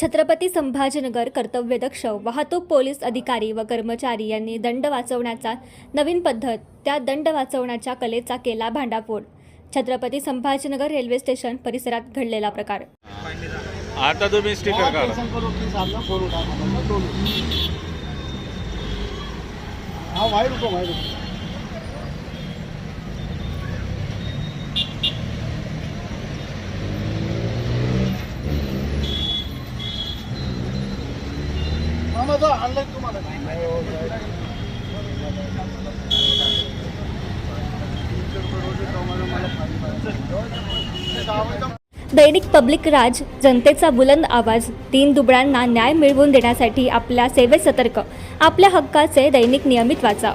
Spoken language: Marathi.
छत्रपती संभाजीनगर कर्तव्यदक्ष वाहतूक पोलीस अधिकारी व कर्मचारी यांनी दंड वाचवण्याचा नवीन पद्धत त्या दंड वाचवण्याच्या कलेचा केला भांडाफोड. छत्रपती संभाजीनगर रेल्वे स्टेशन परिसरात घडलेला प्रकार. आता तुम्ही स्टिकर काढा. हा बाहेर मामा तुम्हाला. दैनिक पब्लिक राज जनतेचा बुलंद आवाज तीन दुबळ्यांना न्याय मिळवून देण्यासाठी आपल्या सेवेत सतर्क. आपल्या हक्काचे दैनिक नियमित वाचा